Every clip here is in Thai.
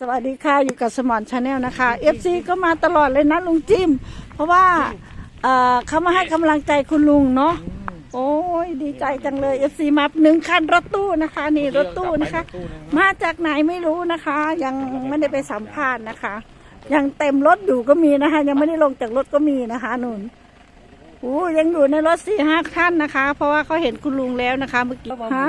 สวัสดีค่ะ อยู่กับสมอนชาแนลนะคะ FC ก็มาตลอดเลยนะลุงจิม เพราะว่าเอ่อเขามาให้กำลังใจคุณลุงเนาะโอ้ยดีใจจังเลย FC มาหนึ่งคันรถตู้นะคะ นี่รถตู้นะคะ มาจากไหนไม่รู้นะคะ ยังไม่ได้ไปสัมภาษณ์นะคะ ยังเต็มรถอยู่ก็มีนะคะ ยังไม่ได้ลงจากรถก็มีนะคะนุ่น อ้ยังอยู่ในรถสี่ห้าคันนะคะ เพราะว่าเขาเห็นคุณลุงแล้วนะคะเมื่อกี้ฮะ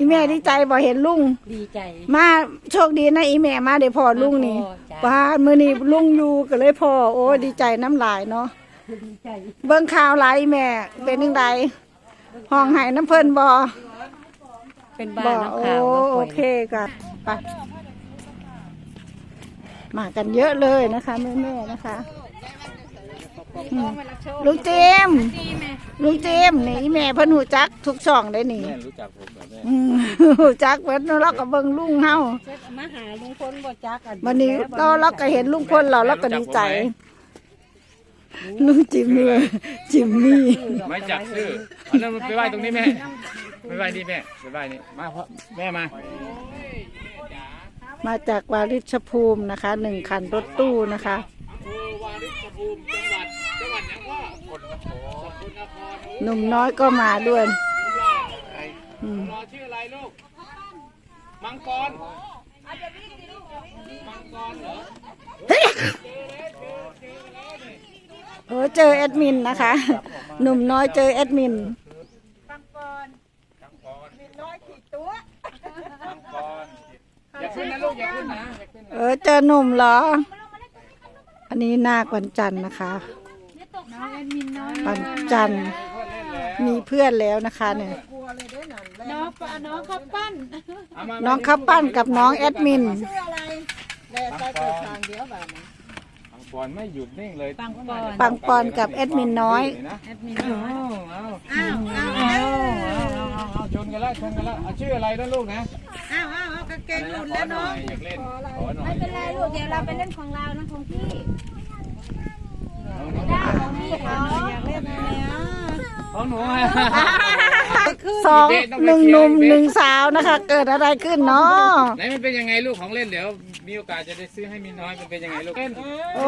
อีแม่ดีใจบอกเห็นลุงดีใจ มาโชคดีนะอีแม่มาเดี๋ยวพอลุงนี่มาพอจ้ะป้ามือนี่ลุงอยู่ก็เลยพอโอ้ดีใจน้ำลายเนาะดีใจเบิ่งข่าวหลายอีแม่ เป็นยังไงห้องไห้น้ำเพิ่นบ่เป็นบ้าบ่นน้ำโอ้ขาวน้ำฝโอนเคกันไปมากันเยอะเลยนะคะแม่แม่ๆนะคะอืม ลุงเจมส์ลุงเจมส์นี่อีแม่เพิ่นหูจักทุกช่องได้นี่แม่รู้จักผมแบบนี้อืมหูจักเพิ่นเราก็เบิ่งลุงเฮามาหาลุงพลบ่จักอัวันนี้เราเราก็เห็นลุงพลเราเราก็ดีใจ ลุงจิมมี่จิมมี่ไม่จับชื่ออันนั้นมันไปไหว้ตรงนี้แม่ไปไหว้นี่แม่ไปไหว้นี่มาเพราะแม่มามาจากวาริชภูมินะคะหนึ่งคันรถตู้นะคะวาริชภูมิจังหวัด จังหวัดยังว่าคนนครคนนครหนุ่มน้อยก็มาด้วยอืมรอชื่ออะไรลูก มังกร มังกรเหรอโอ้เจอแอดมินนะคะ หนุ่มน้อยเจอแอดมินมังกรอย่าขึ้นนะลูกอย่าขึ้นนะอย่าขึ้นเออเจอหนุ่มเหรอ อันนี้นาควันจันทร์นะคะ วันจันทร์มีเพื่อนแล้วนะคะเนี่ย น้องน้องข้าวปั้นเอามาน้องข้าวปั้นกับน้องแอดมินมังกรมังกรไม่หยุดนิ่งเลยปังปอนปังปอนกับแอดมินน้อย แอดมินเอาเอาเอาเอาเอาเอาชนกันแล้วชนกันแล้วเอาชื่ออะไรนะลูกนะอ้าวอ้าวกางเกงหลุดแล้วขอหน่น้อองยอยากเล่นขอหน่อย ไม่เป็นไรลูกเดี๋ยวเราไปเล่นของเรานะของพี่เอาหน่อย ได้ของพี่เขา อยากเล่นอะไรอะ ของหนูสองหนึ่งหนุ่มหนึ่งสาวนะคะ เกิดอะไรขึ้นเนาะไหนมันเป็นยังไงลูกของเล่นเดี๋ยวมีโอกาสจะได้ซื้อให้มีน้อยมันเป็นยังไงลูกเล่นโอ้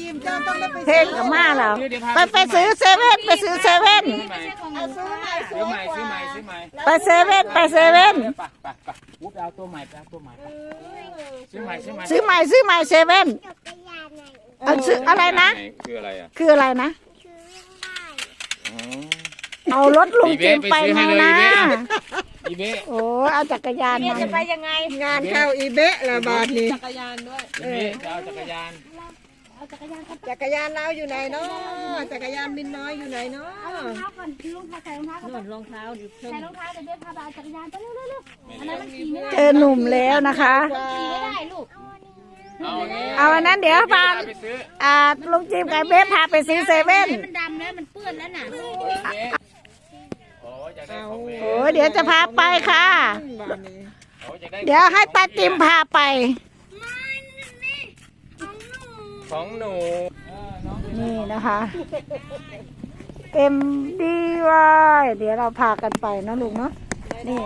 จิมเจ้าต้องได้ไปเพลงกับมาแล้วไปไปซื้อเซเว่นไปซื้อเซเว่นซื้อใหม่ซื้อใหม่ซื้อใหม่ซื้อใหม่ซื้อใหม่ไปเซเว่นไปเซเว่นไปไปไปวุ้บเอาตัวใหม่ไปเอาตัวใหม่ไปซื้อใหม่ซื้อใหม่ซื้อใหม่ซื้อใหม่เซเว่นเอาซื้ออะไรนะ คืออะไรอะคืออะไรนะอ๋อ เอารถลุงจิมไปไงนะ อีเบ้โอ้เอาจักรยานมาจะไปยังไง งานเข้าอีเบะละบาทนี้จักรยานด้วย อีเบ้จะเอาจักรยานจักรยานเราอยู่ไหนเนาะจักรยานมินน้อยอยู่ไหนเนาะรองเท้าก่อนรองเท้าใส่รองเท้าก่อนนวดรองเท้าดิใส่รองเท้าเดี๋ยวเบสพาไปเอาจักรยานไปเร็วๆๆอันนั้นมันขี่ไม่ได้เจอหนุ่มแล้วนะคะขี่ไม่ได้ลูก เอาไงเอาอันนั้นเดี๋ยวพาไปซื้ออ่าลุงจิมกับเบสพาไปซื้อเซเว่นมันดำแล้วมันเปื้อนแล้วน่ะอีเบ้โอ้ยอยากได้ของเบ้โอ้เดี๋ยวจะพาไปค่ะบาทนี้โอ้ยอยากได้เดี๋ยวให้ตาจิมพาไป ของหนูเออน้องนี่นะคะ เอ็มดีวเดี๋ยวเราพากันไปนะลุงเนาะ นี่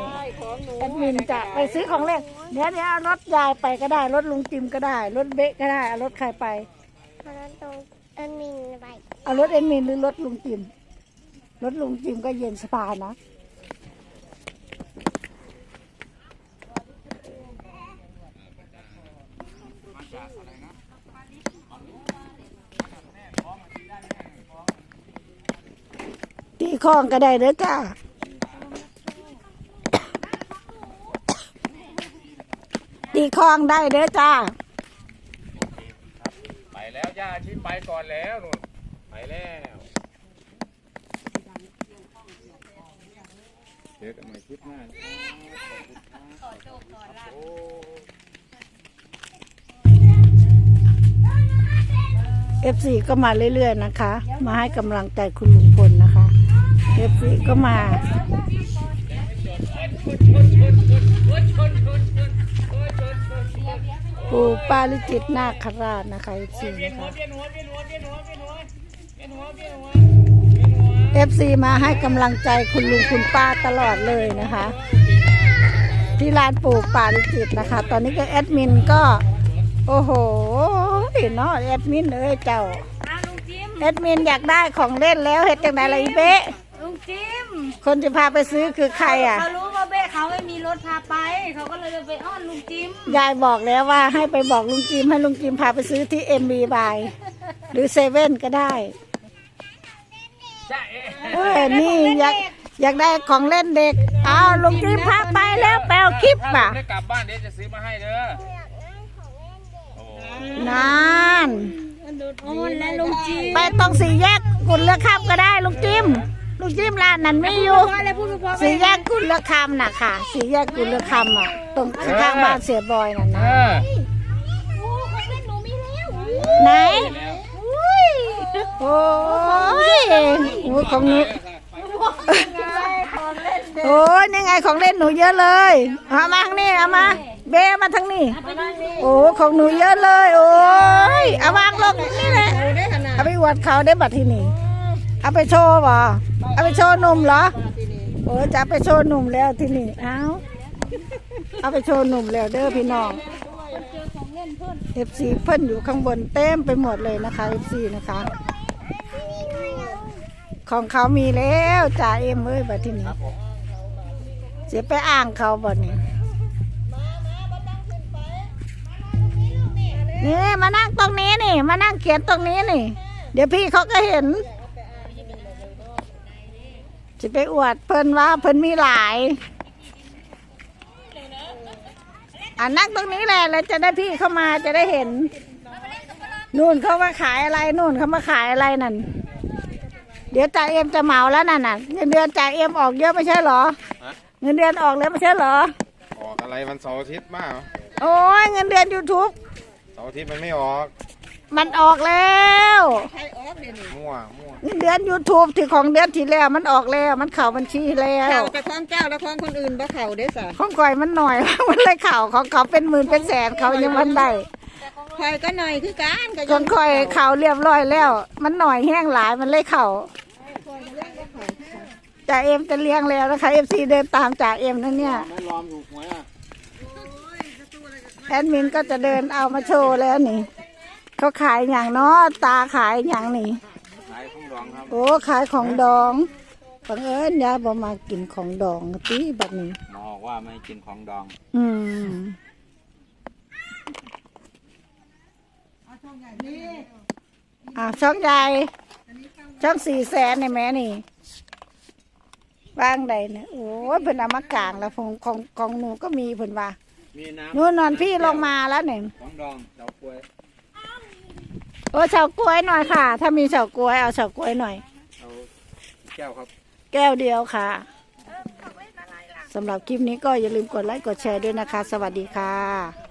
แอดมินจะไปซื้อของเล่นเดี๋ยวเดี๋ยวเอารถยายไปก็ได้ รถลุงจิมก็ได้ รถเบ๊ะก็ได้เอารถใครไปตอนนั้นตรงเอ็นมินไปเอารถเอ็ดมินหรือรถลุงจิม รถลุงจิมก็เย็นสบายนะตีข้องก็ได้เด้อจ้า ตีข้องได้เด้อจ้า ไปแล้วย่าที่ไปก่อนแล้วนู่นไปแล้วเจอกันใหม่คลิปหน้าโอ้เอฟซีก็มาเรื่อยๆนะคะ มาให้กำลังใจคุณลุงพลนะคะเอฟซีก็มา ปูปาลิจิตนาคราชนะคะเอฟซีนะคะเวียนหัวเวียนหัวเวียนหัวเวียนหัวเวียนหัวเวียนหัวเอฟซีมาให้กำลังใจคุณลุงคุณป้าตลอดเลยนะคะเที่ร้านปลูกป่าลิจิตนะคะ ตอนนี้ก็แอดมินก็ โอ้โหเนาะแอดมินเอ้ยเจ้าอ้าวลุงจิมแอดมินอยากได้ของเล่นแล้วเฮ็ดจังไดล่ะอีเบ๊ะลุงจิมคนจะพาไปซื้อคือใครอะเขารู้ รถพาไป เขาก็เลยไปอ้อนลุงจิมยายบอกแล้วว่าให้ไปบอกลุงจิมให้ลุงจิมพาไปซื้อที่เอ็มบีบายหรือเซเว่นก็ได้จ้าเอ๊ะเออนี่อยากอยากได้ของเล่นเด็กอ้าวลุงจิมพาไปแล้วแปลวคลิปถ้าอะไม่ได้กลับบ้านเดี๋ยวจะซื้อมาให้เด้อโอ้นานอ้อนและลุงจิมไปตรงสี่แยกกุนเลือกข้ามก็ได้ลุงจิม ลุงจิมร้านนั้นไม่อยู่อะไรพูดเพราะสี่แยกกุนเลือกข้ามน่ะค่ะ สี่แยกกุนเลือกข้ามอะ ตรงข้างบ้านเสียบอยน่ะเอนะอโอ้ของเล่นหนูมีแล้วไหนแล้วโอ้ยโอ้ยของหนูโอ้ยนี่ไงของเล่นหนูเยอะเลยเอามาทางนี้เอามา เบมาทางนี้ โอ้ของหนูเยอะเลย โอ้ยเอาวางลงนี่แหละดูได้ขนาดเอาไปอวดเขาได้บัตรที่นี่ เอาไปโชว์บ่เอาไปโชว์หนุ่มเหรอโอ้จะไปโชว์หนุ่มแล้วที่นี่เอาเอาไปโชว์หนุ่มแล้วเด้อพี่น้องเอฟซีเพิ่นอยู่ข้างบนเต็มไปหมดเลยนะคะเอฟซีนะคะ ของเขามีแล้วจ่าเอ็มเอ้ยบัดที่นี่เสียไปอ่างเขาบ่นี่นี่มานั่งตรงนี้นี่ มานั่งเขียนตรงนี้นี่ เดี๋ยวพี่เขาก็เห็น จะไปอวดเพิ่นว่าเพิ่นมีหลาย อ่านั่งตรงนี้แหละแล้วจะได้พี่เข้ามาจะได้เห็น นู่นเขามาขายอะไรนู่นเขามาขายอะไรนั่น เดี๋ยวจ่าเอ็มจะเหมาแล้วนั่นน่ะเงินเดือนจ่าเอ็มออกเยอะไม่ใช่เหรอ เงินเดือนออกแล้วไม่ใช่เหรอ ออกอะไรวันเสาร์อาทิตย์มากโอ้ยเงินเดือน YouTube เสาร์อาทิตย์มันไม่ออก มันออกแล้วใครออฟเดี๋ยวนี้มั่วมั่วเงินเดือน YouTube ที่ของเดือนที่แล้วมันออกแล้ว มันเข่าบัญชีแล้เข่าวแต่ของเจ้าและของคนอื่นบ่เข่าเด้อสะของก่อยมันหน่อย มันเลยเข่าของเขาเป็นหมื่นเป็นแสนเขายังมันได้คอยก็หน่อยคือกันก็ของก่อยเข่าเรียบร้อยแล้ว มันหน่อยแห้งหลายมันเลยเข่าจ่าเอ็มจะเลี้ยงแล้วนะคะเอฟซีเดินตามจ่าเอ็มนั่นเนี่ย ไม่ยอมถูกหวยอะแอดมินก็จะเดินเอามาโชว์แล้วนี่ เขาขายอย่างเนาะตาขายอย่างนี่ขายของดองครับโอ้ขายของดองบังเอิญยายบอมากินของดองตีแบบนี้หมอบอกว่าไม่ให้กินของดอง อืมอ่าช่องใหญ่ช่องสี่แสนในแม่นี่ว่างใดเนี่ยโอ้ยเพิ่นเอามากลางแล้วของของของหนูก็มีเพิ่นว่ามีน้นู่นนอนพี่ลงมาแล้วเนี่ยำของดองเจ้ากล้วยโอ้เฉากล้วยหน่อยค่ะ ถ้ามีเฉากล้วยเอาเฉากล้วยหน่อย เอาแก้วครับแก้วเดียวค่ะสำหรับคลิปนี้ก็อย่าลืมกดไลค์กดแชร์ด้วยนะคะ สวัสดีค่ะ